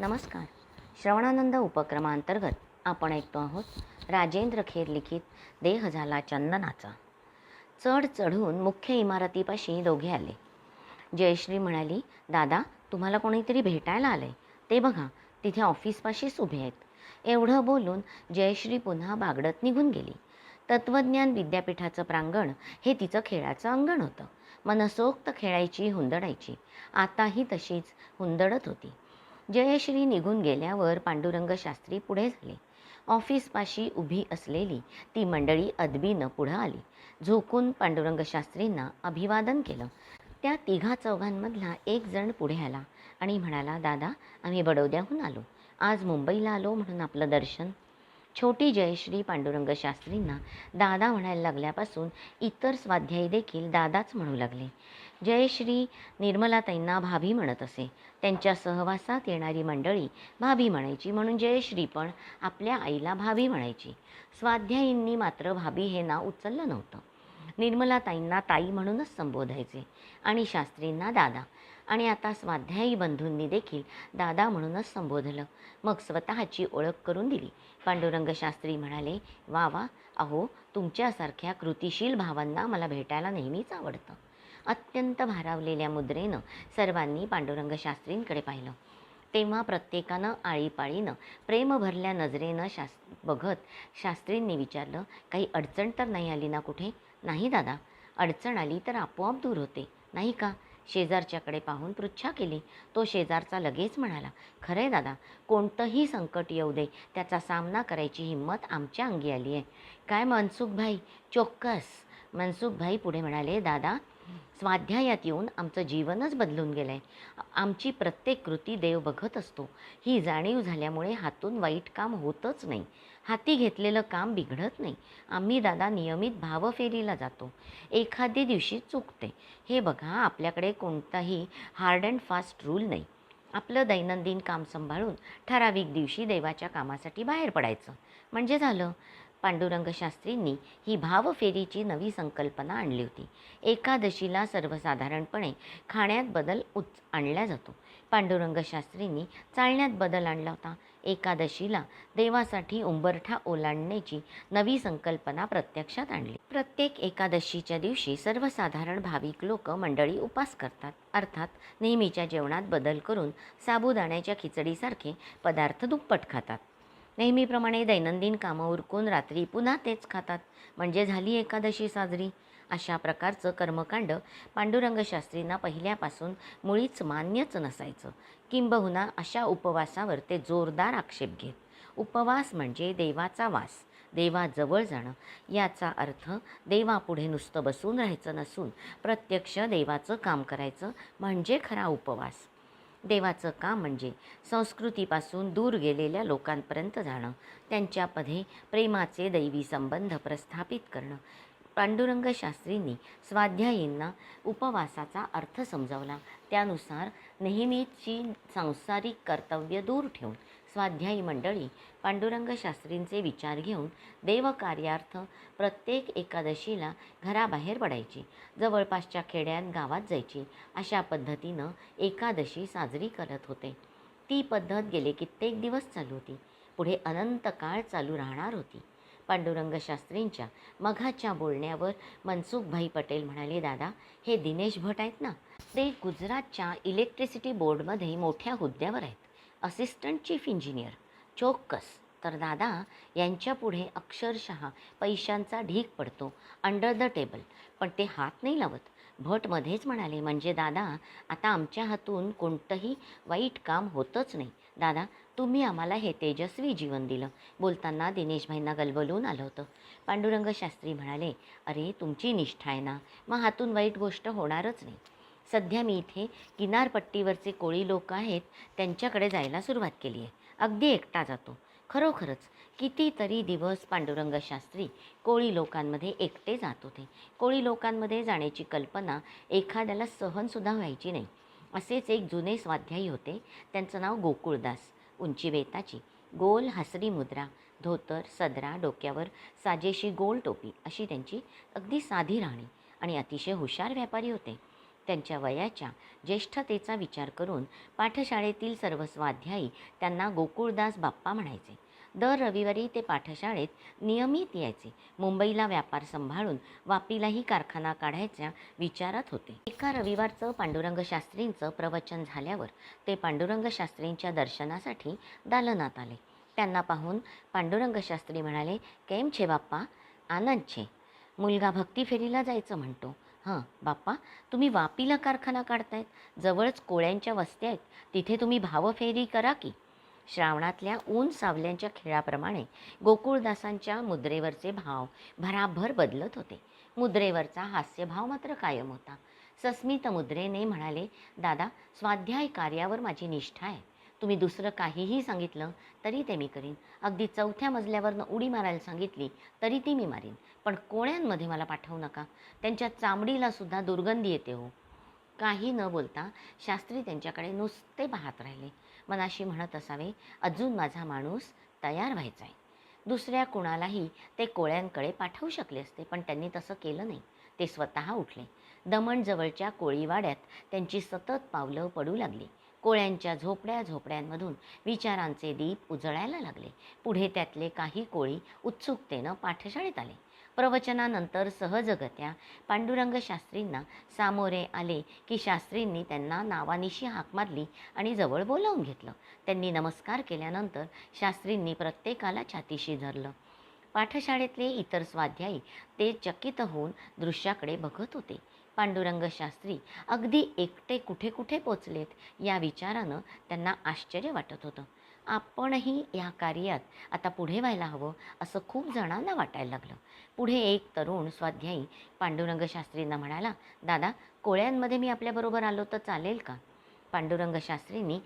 नमस्कार. श्रवणानंद उपक्रमांतर्गत आपण ऐकतो आहोत राजेंद्र खेर लिखित देह झाला चंदनाचा. चढ चढून मुख्य इमारतीपाशी दोघे आले. जयश्री म्हणाली दादा तुम्हाला कोणीतरी भेटायला आलंय. ते बघा तिथे ऑफिसपाशीच उभे आहेत. एवढं बोलून जयश्री पुन्हा बागडत निघून गेली. तत्त्वज्ञान विद्यापीठाचं प्रांगण हे तिचं खेळाचं अंगण होतं. मनसोक्त खेळायची हुंदडायची. आताही तशीच हुंदडत होती. जयश्री निघून गेल्यावर पांडुरंग शास्त्री पुढे झाले. ऑफिसपाशी उभी असलेली ती मंडळी अदबीनं पुढं आली. झोकून पांडुरंग शास्त्रींना अभिवादन केलं. त्या तिघा चौघांमधला एक जण पुढे आला आणि म्हणाला दादा आम्ही बडोद्याहून आलो. आज मुंबईला आलो म्हणून आपलं दर्शन छोटी जयश्री पांडुरंग शास्त्रींना दादा म्हणायला लागल्यापासून इतर स्वाध्यायी देखील दादाच म्हणू लागले. जयश्री निर्मलाताईंना भाभी म्हणत असे. त्यांच्या सहवासात येणारी मंडळी भाभी म्हणायची म्हणून जयश्री पण आपल्या आईला भाभी म्हणायची. स्वाध्यायींनी मात्र भाभी हे नाव उचललं नव्हतं. निर्मलाताईंना ताई म्हणूनच संबोधायचे आणि शास्त्रींना दादा. आणि आता स्वाध्यायी बंधूंनी देखील दादा म्हणूनच संबोधलं. मग स्वतःची ओळख करून दिली. पांडुरंग शास्त्री म्हणाले वा वा अहो तुमच्यासारख्या कृतिशील भावांना मला भेटायला नेहमीच आवडतं. अत्यंत भारावलेल्या मुद्रेनं सर्वांनी पांडुरंग शास्त्रींकडे पाहिलं. तेव्हा प्रत्येकानं आळीपाळीनं प्रेम भरल्या नजरेनं शास बघत शास्त्रींनी विचारलं काही अडचण तर नाही आली ना कुठे? नाही दादा अडचण आली तर आपोआप दूर होते नाही का? शेजारच्याकडे पाहून पृच्छा केली. तो शेजारचा लगेच म्हणाला खरंय दादा कोणतंही संकट येऊ दे त्याचा सामना करायची हिंमत आमच्या अंगी आली आहे. काय मनसुखभाई? चोक्कस. मनसुखभाई पुढे म्हणाले दादा स्वाध्यायात येऊन आमचं जीवनच बदलून गेलं आहे आमची प्रत्येक कृती देव बघत असतो. ही जाणीव झाल्यामुळे हातून वाईट काम होतच नाही. हाती घेतलेलं काम बिघडत नाही. आम्ही दादा नियमित भावफेरीला जातो. एखादी दिवशी चुकते. हे बघा आपल्याकडे कोणताही हार्ड अँड फास्ट रूल नाही. आपलं दैनंदिन काम सांभाळून ठराविक दिवशी देवाच्या कामासाठी बाहेर पडायचं. म्हणजे झालं. पांडुरंग शास्त्रींनी ही भावफेरीची नवी संकल्पना आणली होती. एकादशीला सर्वसाधारणपणे खाण्यात बदल उच आणला जातो. पांडुरंग शास्त्रींनी चालण्यात बदल आणला होता. एकादशीला देवासाठी उंबरठा ओलांडण्याची नवी संकल्पना प्रत्यक्षात आणली. प्रत्येक एकादशीच्या दिवशी सर्वसाधारण भाविक लोक मंडळी उपास करतात. अर्थात नेहमीच्या जेवणात बदल करून साबुदाण्याच्या खिचडीसारखे पदार्थ दुप्पट खातात. नेहमीप्रमाणे दैनंदिन कामं उरकून रात्री पुन्हा तेच खातात. म्हणजे झाली एकादशी साजरी. अशा प्रकारचं कर्मकांड पांडुरंगशास्त्रींना पहिल्यापासून मुळीच मान्यच नसायचं. किंबहुना अशा उपवासावर ते जोरदार आक्षेप घेत. उपवास म्हणजे देवाचा वास देवाजवळ जाणं. याचा अर्थ देवापुढे नुसतं बसून राहायचं नसून प्रत्यक्ष देवाचं काम करायचं म्हणजे खरा उपवास. देवाचं काम म्हणजे संस्कृतीपासून दूर गेलेल्या लोकांपर्यंत जाणं त्यांच्यामध्ये प्रेमाचे दैवी संबंध प्रस्थापित करणं. पांडुरंग शास्त्रींनी स्वाध्यायींना उपवासाचा अर्थ समजावला. त्यानुसार नेहमीची सांसारिक कर्तव्य दूर ठेवून स्वाध्यायी मंडळी पांडुरंग शास्त्रींचे विचार घेऊन देवकार्यार्थ प्रत्येक एकादशीला घराबाहेर पडायची जवळपासच्या खेड्यात गावात जायची. अशा पद्धतीनं एकादशी साजरी करत होते. ती पद्धत गेले कित्येक दिवस चालू होती. पुढे अनंत काळ चालू राहणार होती. पांडुरंग शास्त्रींच्या मघाच्या बोलण्यावर मनसुखभाई पटेल म्हणाले दादा हे दिनेश भट आहेत ना? ते गुजरातच्या इलेक्ट्रिसिटी बोर्डमध्ये मोठ्या हुद्द्यावर आहेत. Assistant chief engineer. चोक्कस. तर दादा यांच्यापुढे अक्षरशः पैशांचा ढीक पडतो अंडर द टेबल पण ते हात नाही लावत. भटमध्येच म्हणाले म्हणजे दादा आता आमच्या हातून कोणतंही वाईट काम होतच नाही. दादा तुम्ही आम्हाला हे तेजस्वी जीवन दिलं. बोलताना दिनेशभाईंना गलबलून आलं होतं. पांडुरंग शास्त्री म्हणाले अरे तुमची निष्ठा आहे ना? मग हातून वाईट गोष्ट होणारच नाही. सध्या मी इथे किनारपट्टीवरचे कोळी लोक आहेत त्यांच्याकडे जायला सुरुवात केली आहे. अगदी एकटा जातो. खरोखरच कितीतरी दिवस पांडुरंग शास्त्री कोळी लोकांमध्ये एकटे जात होते. कोळी लोकांमध्ये जाण्याची कल्पना एखाद्याला सहनसुद्धा व्हायची नाही. असेच एक जुने स्वाध्यायी होते. त्यांचं नाव गोकुळदास. उंची वेताची गोल हसरी मुद्रा धोतर सदरा डोक्यावर साजेशी गोल टोपी अशी त्यांची अगदी साधी राहणी आणि अतिशय हुशार व्यापारी होते. त्यांच्या वयाच्या ज्येष्ठतेचा विचार करून पाठशाळेतील सर्व स्वाध्यायी त्यांना गोकुळदास बाप्पा म्हणायचे. दर रविवारी ते पाठशाळेत नियमित यायचे. मुंबईला व्यापार सांभाळून वापीलाही कारखाना काढायच्या विचारात होते. एका रविवारचं पांडुरंग शास्त्रींचं प्रवचन झाल्यावर ते पांडुरंग शास्त्रींच्या दर्शनासाठी दालनात आले. त्यांना पाहून पांडुरंग शास्त्री म्हणाले केम छे बाप्पा? आनंद छे. मुलगा भक्ती फेरीला जायचं म्हणतो. हां बाप्पा तुम्ही वापीला कारखाना काढतायत? जवळच कोळ्यांच्या वस्त्या आहेत. तिथे तुम्ही भावफेरी करा की. श्रावणातल्या ऊन सावल्यांच्या खेळाप्रमाणे गोकुळदासांच्या मुद्रेवरचे भाव भराभर बदलत होते. मुद्रेवरचा हास्यभाव मात्र कायम होता. सस्मित मुद्रेने म्हणाले दादा स्वाध्याय कार्यावर माझी निष्ठा आहे. तुम्ही दुसरं काहीही सांगितलं तरी ते मी करीन. अगदी चौथ्या मजल्यावरनं उडी मारायला सांगितली तरी ती मी मारीन. पण कोळ्यांमध्ये मला पाठवू नका? त्यांच्या चामडीला सुद्धा दुर्गंधी येते हो. काही न बोलता शास्त्री त्यांच्याकडे नुसते पाहत राहिले. मनाशी म्हणत असावे अजून माझा माणूस तयार व्हायचा आहे. दुसऱ्या कुणालाही ते कोळ्यांकडे पाठवू शकले असते पण त्यांनी तसं केलं नाही. ते स्वतः उठले. दमणजवळच्या कोळीवाड्यात त्यांची सतत पावलं पडू लागली. कोळ्यांच्या झोपड्या झोपड्यांमधून विचारांचे दीप उजळायला लागले. पुढे त्यातले काही कोळी उत्सुकतेनं पाठशाळेत आले. प्रवचनानंतर सहजगत्या पांडुरंग शास्त्रींना सामोरे आले की शास्त्रींनी त्यांना नावानिशी हाक मारली आणि जवळ बोलावून घेतलं. त्यांनी नमस्कार केल्यानंतर शास्त्रींनी प्रत्येकाला छातीशी धरलं. पाठशाळेतले इतर स्वाध्यायी ते चकित होऊन दृश्याकडे बघत होते. पांडुरंग शास्त्री अगदी एकटे कुठे कुठे पोचलेत या विचारानं त्यांना आश्चर्य वाटत होतं. आपणही या कार्यात आता पुढे व्हायला हवं असं खूप जणांना वाटायला लागलं. पुढे एक तरुण स्वाध्यायी पांडुरंग शास्त्रींना म्हणाला दादा कोळ्यांमध्ये मी आपल्याबरोबर आलो तर चालेल का? पांडुरंग शास्त्रींनी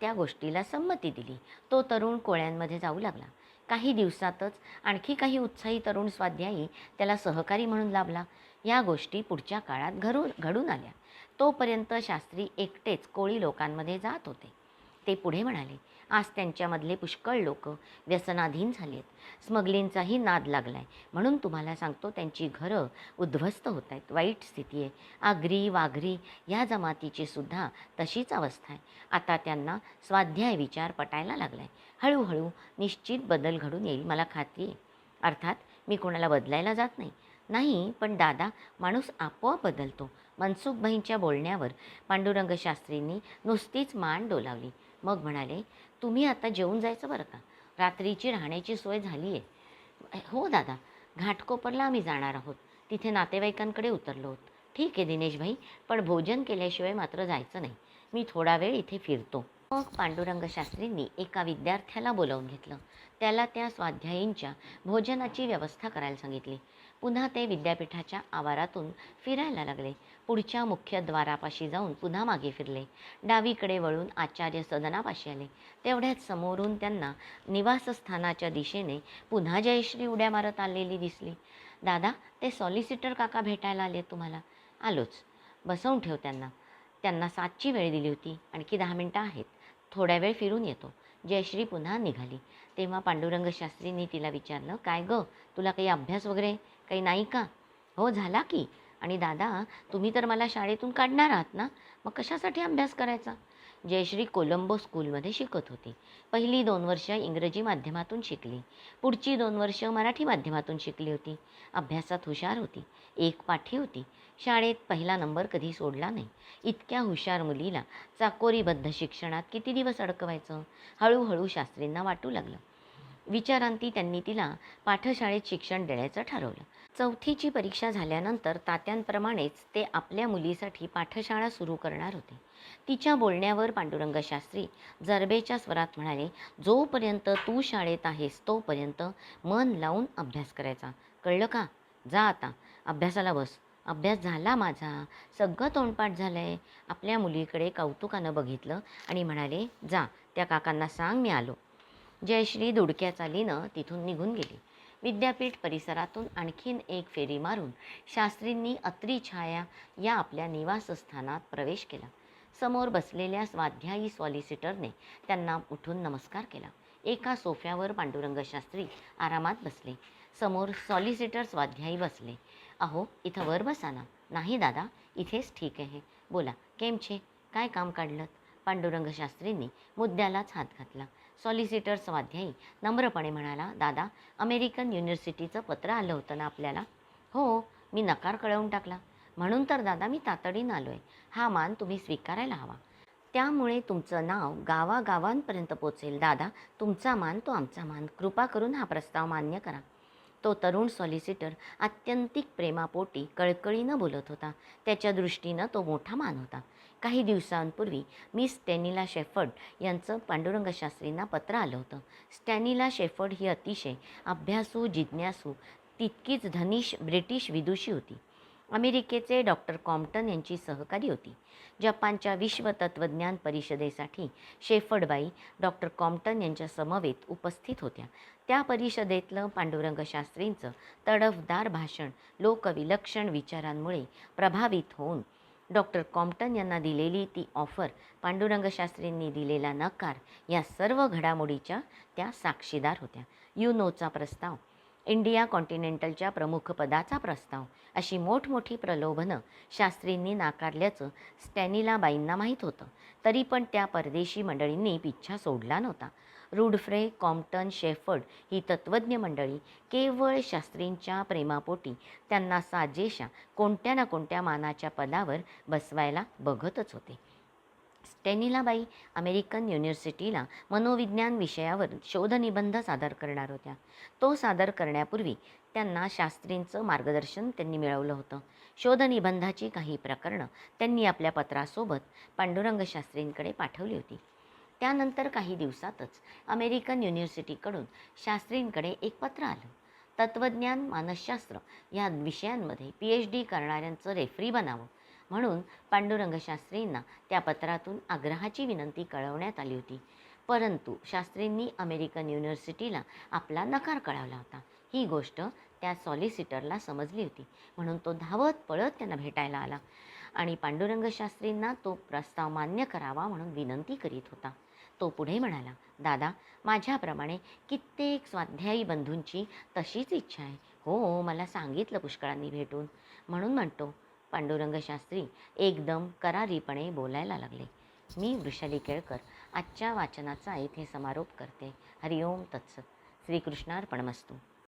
त्या गोष्टीला संमती दिली. तो तरुण कोळ्यांमध्ये जाऊ लागला. काही दिवसातच आणखी काही उत्साही तरुण स्वाध्यायी त्याला सहकारी म्हणून लाभला. या गोष्टी पुढच्या काळात घरून घडून आल्या. तोपर्यंत शास्त्री एकटेच कोळी लोकांमध्ये जात होते. ते पुढे म्हणाले आज त्यांच्यामधले पुष्कळ लोक व्यसनाधीन झालेत. स्मगलिंगचाही नाद लागला आहे म्हणून तुम्हाला सांगतो त्यांची घरं उद्ध्वस्त होत आहेत वाईट स्थिती आहे. आगरी वाघरी या जमातीची सुद्धा तशीच अवस्था आहे. आता त्यांना स्वाध्याय विचार पटायला लागलाय. हळूहळू निश्चित बदल घडून येईल. मला खात्री आहे. अर्थात मी कोणाला बदलायला जात नाही. नाही पण दादा माणूस आपोआप बदलतो. मनसुखबाईंच्या बोलण्यावर पांडुरंग शास्त्रींनी नुसतीच मान डोलावली. मग म्हणाले तुम्ही आता जेवून जायचं बरं का? रात्रीची राहण्याची सोय झाली आहे. हो दादा घाटकोपरला आम्ही जाणार आहोत. तिथे नातेवाईकांकडे उतरलो आहोत ठीक आहे दिनेशभाई पण भोजन केल्याशिवाय मात्र जायचं नाही. मी थोडा वेळ इथे फिरतो. मग पांडुरंग शास्त्रींनी एका विद्यार्थ्याला बोलावून घेतलं. त्याला त्या स्वाध्यायींच्या भोजनाची व्यवस्था करायला सांगितली. पुन्हा ते विद्यापीठाच्या आवारातून फिरायला लागले. पुढच्या मुख्य द्वारापाशी जाऊन पुन्हा मागे फिरले. डावीकडे वळून आचार्य सदनापाशी आले. तेवढ्याच समोरून त्यांना निवासस्थानाच्या दिशेने पुन्हा जयश्री उड्या मारत आलेली दिसली. दादा ते सॉलिसिटर काका भेटायला आले तुम्हाला. आलोच. बसवून ठेव त्यांना. त्यांना सातची वेळ दिली होती. आणखी दहा मिनटं आहेत. थोड्या वेळ फिरून येतो. जयश्री पुन्हा निघाली. तेव्हा पांडुरंग शास्त्रींनी तिला विचारलं काय गं? तुला काही अभ्यास वगैरे काही नाही का? हो झाला की. आणि दादा तुम्ही तर मला शाळेतून काढणार आहात ना? मग कशासाठी अभ्यास करायचा? जयश्री कोलंबो स्कूलमध्ये शिकत होती. पहिली दोन वर्ष इंग्रजी माध्यमातून शिकली. पुढची दोन वर्ष मराठी माध्यमातून शिकली होती. अभ्यासात हुशार होती. एक पाठी होती. शाळेत पहिला नंबर कधी सोडला नाही. इतक्या हुशार मुलीला चाकोरीबद्ध शिक्षणात किती दिवस अडकवायचं? हळूहळू शास्त्रींना वाटू लागलं. विचारांती त्यांनी तिला पाठशाळेत शिक्षण देण्याचं ठरवलं. चौथीची परीक्षा झाल्यानंतर तात्यांप्रमाणेच ते आपल्या मुलीसाठी पाठशाळा सुरू करणार होते. तिच्या बोलण्यावर पांडुरंग शास्त्री जरबेच्या स्वरात म्हणाले जोपर्यंत तू शाळेत आहेस तोपर्यंत मन लावून अभ्यास करायचा. कळलं का? जा आता अभ्यासाला बस. अभ्यास झाला माझा. सगळं तोंडपाठ झालं आहे आपल्या मुलीकडे कौतुकानं बघितलं आणि म्हणाले जा त्या काकांना सांग मी आलो. जयश्री दुडक्या चालीनं तिथून निघून गेली. विद्यापीठ परिसरातून आणखीन एक फेरी मारून शास्त्रींनी अत्री छाया या आपल्या निवासस्थानात प्रवेश केला. समोर बसलेल्या स्वाध्यायी सॉलिसिटरने त्यांना उठून नमस्कार केला. एका सोफ्यावर पांडुरंग शास्त्री आरामात बसले. समोर सॉलिसिटर स्वाध्यायी बसले. अहो इथं वर बसा ना. नाही दादा इथेच ठीक आहे. बोला केमछे काय काम काढलं पांडुरंग शास्त्रींनी मुद्द्यालाच हात घातला. सॉलिसिटर स्वाध्यायी नम्रपणे म्हणाला दादा अमेरिकन युनिव्हर्सिटीचं पत्र आलं होतं ना आपल्याला? हो मी नकार कळवून टाकला. म्हणून तर दादा मी तातडीनं आलो आहे हा मान तुम्ही स्वीकारायला हवा. त्यामुळे तुमचं नाव गावागावांपर्यंत पोचेल. दादा तुमचा मान तो आमचा मान. कृपा करून हा प्रस्ताव मान्य करा. तो तरुण सॉलिसिटर आत्यंतिक प्रेमापोटी कळकळीनं बोलत होता. त्याच्या दृष्टीनं तो मोठा मान होता. काही दिवसांपूर्वी मी स्टॅनिला शेफर्ड यांचं पांडुरंग शास्त्रींना पत्र आलं होतं. स्टॅनिला शेफर्ड ही अतिशय अभ्यासू जिज्ञासू तितकीच धनिश ब्रिटिश विदुषी होती. अमेरिकेचे डॉक्टर कॉम्प्टन यांची सहकारी होती. जपानच्या विश्व तत्त्वज्ञान परिषदेसाठी शेफडबाई डॉक्टर कॉम्प्टन यांच्या समवेत उपस्थित होत्या. त्या परिषदेतलं पांडुरंग शास्त्रींचं तडफदार भाषण लोकविलक्षण विचारांमुळे प्रभावित होऊन डॉक्टर कॉम्प्टन यांना दिलेली ती ऑफर पांडुरंग शास्त्रींनी दिलेला नकार या सर्व घडामोडीच्या त्या साक्षीदार होत्या. युनोचा प्रस्ताव इंडिया कॉन्टिनेंटलच्या प्रमुख पदाचा प्रस्ताव. अशी मोठमोठी प्रलोभनं शास्त्रींनी नाकारल्याचं स्टॅनिलाबाईंना माहीत होतं. तरी पण त्या परदेशी मंडळींनी पिच्छा सोडला नव्हता. रुडफ्रे कॉम्प्टन शेफर्ड ही तत्त्वज्ञ मंडळी केवळ शास्त्रींच्या प्रेमापोटी त्यांना साजेशा कोणत्या ना कोणत्या मानाच्या पदावर बसवायला बघतच होते. स्टेनिलाबाई अमेरिकन युनिव्हर्सिटीला मनोविज्ञान विषयावर शोधनिबंध सादर करणार होत्या. तो सादर करण्यापूर्वी त्यांना शास्त्रींचं मार्गदर्शन त्यांनी मिळवलं होतं. शोधनिबंधाची काही प्रकरणं त्यांनी आपल्या पत्रासोबत पांडुरंग शास्त्रींकडे पाठवली होती. त्यानंतर काही दिवसातच अमेरिकन युनिव्हर्सिटीकडून शास्त्रींकडे एक पत्र आलं. तत्त्वज्ञान मानसशास्त्र या विषयांमध्ये पी एच डी करणाऱ्यांचं रेफरी बनावं. म्हणून पांडुरंगशास्त्रींना त्या पत्रातून आग्रहाची विनंती कळवण्यात आली होती. परंतु शास्त्रींनी अमेरिकन युनिव्हर्सिटीला आपला नकार कळवला होता. ही गोष्ट त्या सॉलिसिटरला समजली होती. म्हणून तो धावत पळत त्यांना भेटायला आला आणि पांडुरंगशास्त्रींना तो प्रस्ताव मान्य करावा म्हणून विनंती करीत होता. तो पुढे म्हणाला दादा माझ्याप्रमाणे कित्येक स्वाध्यायी बंधूंची तशीच इच्छा आहे. हो, हो मला सांगितलं पुष्कळांनी भेटून. म्हणून म्हणतो पांडुरंग शास्त्री एकदम करारीपणे बोलायला लागले. मी वृषाली केळकर आजच्या वाचनाचा इथे समारोप करते. हरिओम तत्सत. श्रीकृष्णार्पणमस्तू.